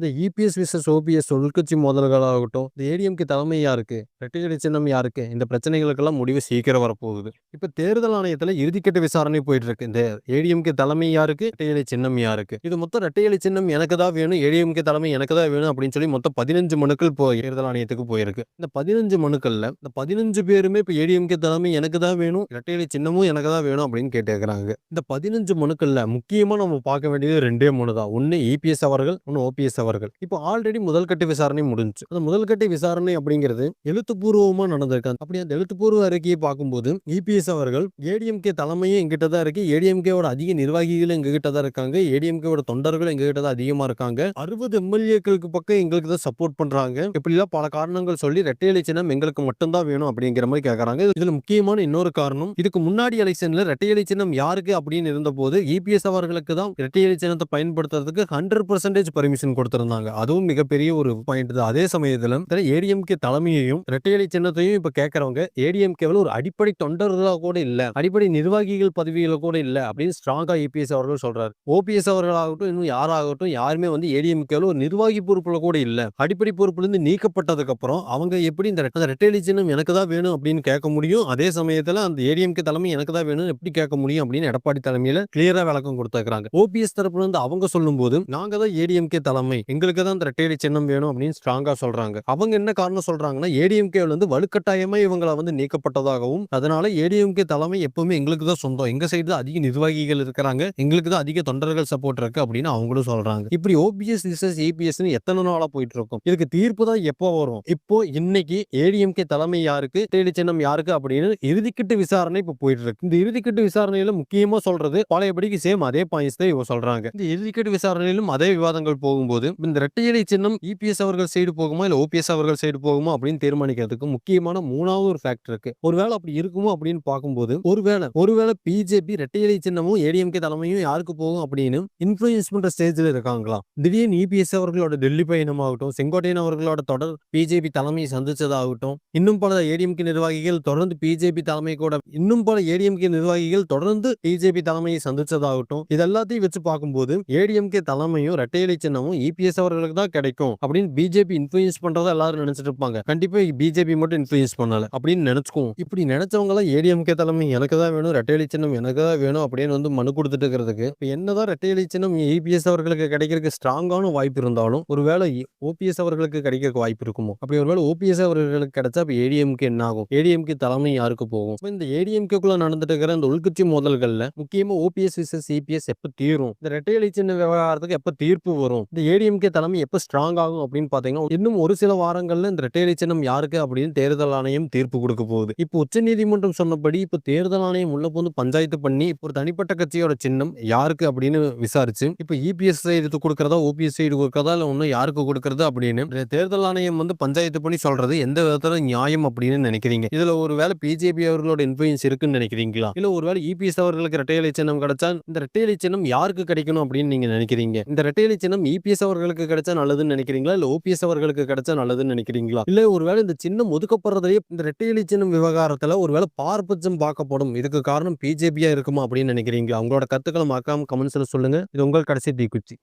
இந்த EPS versus OPS உள்கட்சி மோதல்களாகட்டும் இந்த ஏடிஎம்கே தலைமை யாருக்கு ரெட்டையடி சின்னம் யாருக்கு இந்த பிரச்சனைகளுக்கெல்லாம் முடிவு சீக்கிரம் வரப்போகுது. இப்போ தேர்தல் ஆணையத்தில் இறுதிக்கட்ட விசாரணை போயிட்டு இருக்கு இந்த ஏடிஎம்கே தலைமை யாருக்கு ரெட்டையலை சின்னம் யாருக்கு? இது மொத்தம் ரெட்டையலை சின்னம் எனக்கு தான் வேணும் ஏடிஎம்கே தலைமை எனக்கு தான் வேணும் அப்படின்னு சொல்லி மொத்தம் பதினஞ்சு மனுக்கள் போ தேர்தல் ஆணையத்துக்கு போயிருக்கு. இந்த பதினஞ்சு மனுக்கள்ல இந்த பதினஞ்சு பேருமே இப்போ ஏடிஎம்கே தலைமை எனக்கு தான் வேணும் ரெட்டையலை சின்னமும் எனக்கு தான் வேணும் அப்படின்னு கேட்டுக்கிறாங்க இந்த பதினஞ்சு மனுக்கள்ல முக்கியமா நம்ம பார்க்க வேண்டியது ரெண்டே மனு தான். ஒன்னு இபிஎஸ் அவர்கள் ஒன்னு ஓபிஎஸ் அவர்கள் இப்போ ஆல்ரெடி முதல்கட்ட விசாரணை முடிஞ்சு அந்த முதல்கட்ட விசாரணை அப்படிங்கிறது எழுத்துப்பூர்வமா நடந்திருக்காங்க அப்படி அந்த எழுத்துப்பூர்வ அறிக்கையை பார்க்கும்போது இபிஎஸ் அவர்கள் ஏடிஎம்கே தலைமையும் எங்கிட்ட தான் இருக்கு. ஏடிஎம்கேவோட அதிக நிர்வாகிகளும் எங்ககிட்ட தான் இருக்காங்க. ஏடிஎம்கேவோட தொண்டர்களும் எங்ககிட்ட தான் அதிகமா இருக்காங்க. அறுபது எம்எல்ஏக்களுக்கு பக்கம் எங்களுக்கு தான் சப்போர்ட் பண்றாங்க. இப்படிலாம் பல காரணங்கள் சொல்லி ரெட்டையலை சின்னம் எங்களுக்கு மட்டும்தான் வேணும் அப்படிங்கிற மாதிரி கேட்கறாங்க இதுல முக்கியமான இன்னொரு காரணம் இதுக்கு முன்னாடி எலெக்ஷன்ல ரெட்டையலை சின்னம் யாருக்கு அப்படின்னு இருந்தபோது இபிஎஸ் அவர்களுக்கு தான் ரெட்டையலை சின்னத்தை பயன்படுத்துறதுக்கு ஹண்ட்ரட் பர்சன்டேஜ் பர்மிஷன் கொடுத்திருந்தாங்க அதுவும் மிகப்பெரிய ஒரு பாயிண்ட் தான். அதே சமயத்தில் ஏடிஎம்கே தலைமையையும் இரட்டையலை சின்னத்தையும் இப்ப கேட்கறவங்க ஏடிஎம்கேவில் ஒரு அடிப்படை தொண்டர்களா கூட இல்ல. அடிப்படை நிர்வாகிகள் பதவியில கூட இல்ல அப்படின்னு ஸ்ட்ராங்கா இபிஎஸ் அவர்கள் சொல்றாரு. ஓபிஎஸ் அவர்களாகட்டும் இன்னும் யாராகட்டும் யாருமே வந்து ஏடிஎம்கேவில் ஒரு நிர்வாகி பொறுப்புல கூட இல்ல. அடிப்படை பொறுப்புல இருந்து நீக்கப்பட்டதுக்கு அப்புறம் அவங்க எப்படி இந்த ரெட்ட- ரெட்டையலை சின்னம் எனக்கு தான் வேணும் அப்படின்னு கேட்க முடியும். அதே சமயத்துல அந்த ஏடிஎம்கே தலைமை எனக்கு தான் வேணும் எப்படி கேட்க முடியும் அப்படின்னு எடப்பாடி தலைமையில கிளியரா விளக்கம் கொடுத்துருக்காங்க ஓபிஎஸ் தரப்புல இருந்து அவங்க சொல்லும்போது நாங்க தான் ஏடிஎம்கே தலைமை. எங்களுக்கு தான் அந்த ரெட்டையலை சின்னம் வேணும் அப்படின்னு ஸ்ட்ராங்கா சொல்றாங்க. அவங்க என்ன காரணம் சொல்றாங்கன்னா ஏடிஎம்கேல இருந்து வலுக்கட்டாயமா இவங்களை வந்து நீக்கப்பட்டதாகவும் அதனால ஏடிஎம்கே தலைமை எப்பவுமே எங்களுக்கு தான் சொந்தம். எங்க சைடு தான் அதிக நிர்வாகிகள் இருக்கிறாங்க. எங்களுக்கு தான் அதிக தொண்டர்கள் சப்போர்ட் இருக்கு அப்படின்னு அவங்களும் சொல்றாங்க. இப்படி ஓபிஎஸ் விசஸ் ஏபிஎஸ் எத்தனை நாளா போயிட்டு இருக்கும் இதுக்கு தீர்ப்பு தான் எப்போ வரும்? இப்போ இன்னைக்கு ஏடிஎம்கே தலைமை யாருக்கு தேடி சின்னம் யாருக்கு அப்படின்னு இறுதிக்கட்டு விசாரணை இப்போ போயிட்டு இருக்கு இந்த இறுதிக்கட்டு விசாரணையில முக்கியமா சொல்றது பழையபடிக்கு சேம் அதே பாயிண்ட்ஸ் தான் இவங்க சொல்றாங்க. இந்த இறுதிக்கட்டு விசாரணையிலும் அதே விவாதங்கள் போகும்போது இந்த ரெட்டையடை சின்னம் இபிஎஸ் அவர்கள் சைடு போகுமா? இல்ல ஓபிஎஸ் அவர்கள் சைடு போகுமா? அப்படின்னு தீர்மானிக்கிறதுக்கு முக்கியமான மூணாவது ஒரு ஃபேக்டர் இருக்கு. ஒருவேளை அப்படி இருக்குமோ அப்படின்னு பார்க்கும்போது ஒருவேளை ஒருவேளை பிஜேபி ரெட்டையடை சின்னமும் ஏடிஎம்கே தலைமையும் யாருக்கு போகும் அப்படின்னு இன்ஃபுளுயன்ஸ் பண்ற ஸ்டேஜ்ல இருக்காங்களா? திடீர்னு இபிஎஸ் அவர்களோட டெல்லி பயணமாகட்டும் செங்கோட்டையன் அவர்களோட தொடர் பிஜேபி தலைமையை சந்திச்சதாகட்டும் இன்னும் பல ஏடிஎம்கே நிர்வாகிகள் தொடர்ந்து பிஜேபி தலைமை கூட இன்னும் பல ஏடிஎம்கே நிர்வாகிகள் தொடர்ந்து பிஜேபி தலைமையை சந்திச்சதாகட்டும் இது எல்லாத்தையும் வச்சு பார்க்கும்போது ஏடிஎம்கே தலைமையும் ரெட்டையலை சின்னமும் இபிஎஸ் அவர்களுக்கு தான் கிடைக்கும் அப்படின்னு பிஜேபி இன்ஃபுளுஸ் பண்றதா எல்லாரும் நினைச்சிட்டு இருப்பாங்க. கண்டிப்பா பிஜேபி மட்டும் இன்ஃபுளுஸ் பண்ணல அப்படின்னு நினைச்சுக்குவோம். இப்படி நினைச்சவங்க எல்லாம் ஏடிஎம்கே தலைமை எனக்கு தான் வேணும் ரெட்டையலி சின்னம் எனக்கு தான் வேணும் அப்படின்னு வந்து மனு கொடுத்துட்டு இருக்கிறதுக்கு இப்போ என்னதான் ரெட்டையலி சின்னம் இபிஎஸ் அவர்களுக்கு கிடைக்கிறதுக்கு ஸ்ட்ராங்கான வாய்ப்பு இருந்தாலும் ஒருவேளை ஓபிஎஸ் அவர்களுக்கு கிடைக்கிறதுக்கு வாய்ப்பு இருக்குமோ? அப்படி ஒருவேளை ஓபிஎஸ் அவர்களுக்கு கிடைச்சா இப்போ ஏடிஎம்கே என்ன ஆகும்? ஏடிஎம்கே தலைமை யாருக்கு போகும்? இந்த ஏடிஎம்கேக்குள்ள நடந்துட்டு இருக்கிற இந்த உள்கட்சி மோதல்கள்ல முக்கியமா ஓபிஎஸ் விசஸ் சிபிஎஸ் எப்ப தீரும்? இந்த ரெட்டையலி சின்ன விவகாரத்துக்கு எப்ப தீர்ப்பு வரும்? இந்த ஏடிஎம் ஏடிஎம்கே தலைமை எப்ப ஸ்ட்ராங் ஆகும் அப்படின்னு பார்த்தீங்கன்னா இன்னும் ஒரு சில வாரங்களில் இந்த ரெட்டை சின்னம் யாருக்கு அப்படின்னு தேர்தல் ஆணையம் தீர்ப்பு கொடுக்க போகுது. இப்போ உச்சநீதிமன்றம் சொன்னபடி இப்போ தேர்தல் ஆணையம் உள்ள போது பஞ்சாயத்து பண்ணி இப்போ ஒரு தனிப்பட்ட கட்சியோட சின்னம் யாருக்கு அப்படின்னு விசாரிச்சு இப்போ இபிஎஸ் சைடு கொடுக்கறதா ஓபிஎஸ் சைடு கொடுக்கறதா இல்லை ஒன்றும் யாருக்கு கொடுக்கறது அப்படின்னு தேர்தல் ஆணையம் வந்து பஞ்சாயத்து பண்ணி சொல்றது எந்த விதத்துல நியாயம் அப்படின்னு நினைக்கிறீங்க? இதுல ஒரு வேலை பிஜேபி அவர்களோட இன்ஃபுளுன்ஸ் இருக்குன்னு நினைக்கிறீங்களா? இல்ல ஒருவேளை இபிஎஸ் அவர்களுக்கு ரெட்டையலை சின்னம் கிடைச்சா இந்த ரெட்டையலை சின்னம் யாருக்கு கிடைக்கணும் அப்படின்னு நீங்க நினைக்கிறீங்க? இந்த ரெட்டையலை சின்னம் இபிஎஸ் அவர்களுக்கு கிடைச்சா நல்லதுன்னு நினைக்கிறீங்களா? இல்ல ஓபிஎஸ் அவர்களுக்கு கிடைச்சா நல்லதுன்னு நினைக்கிறீங்களா? இல்ல ஒருவேளை இந்த சின்னம் ஒதுக்கப்படுறதுலயே இந்த ரெட்டையலை சின்னம் விவகாரத்துல ஒருவேளை பார்ப்பச்சம் பார்க்கப்படும். இதுக்கு காரணம் பிஜேபியா இருக்குமா அப்படின்னு நினைக்கிறீங்களா? உங்களோட கருத்துக்களை மறக்காம கமெண்ட்ஸ்ல சொல்லுங்க. இது உங்கள் கடைசி தீக்குச்சி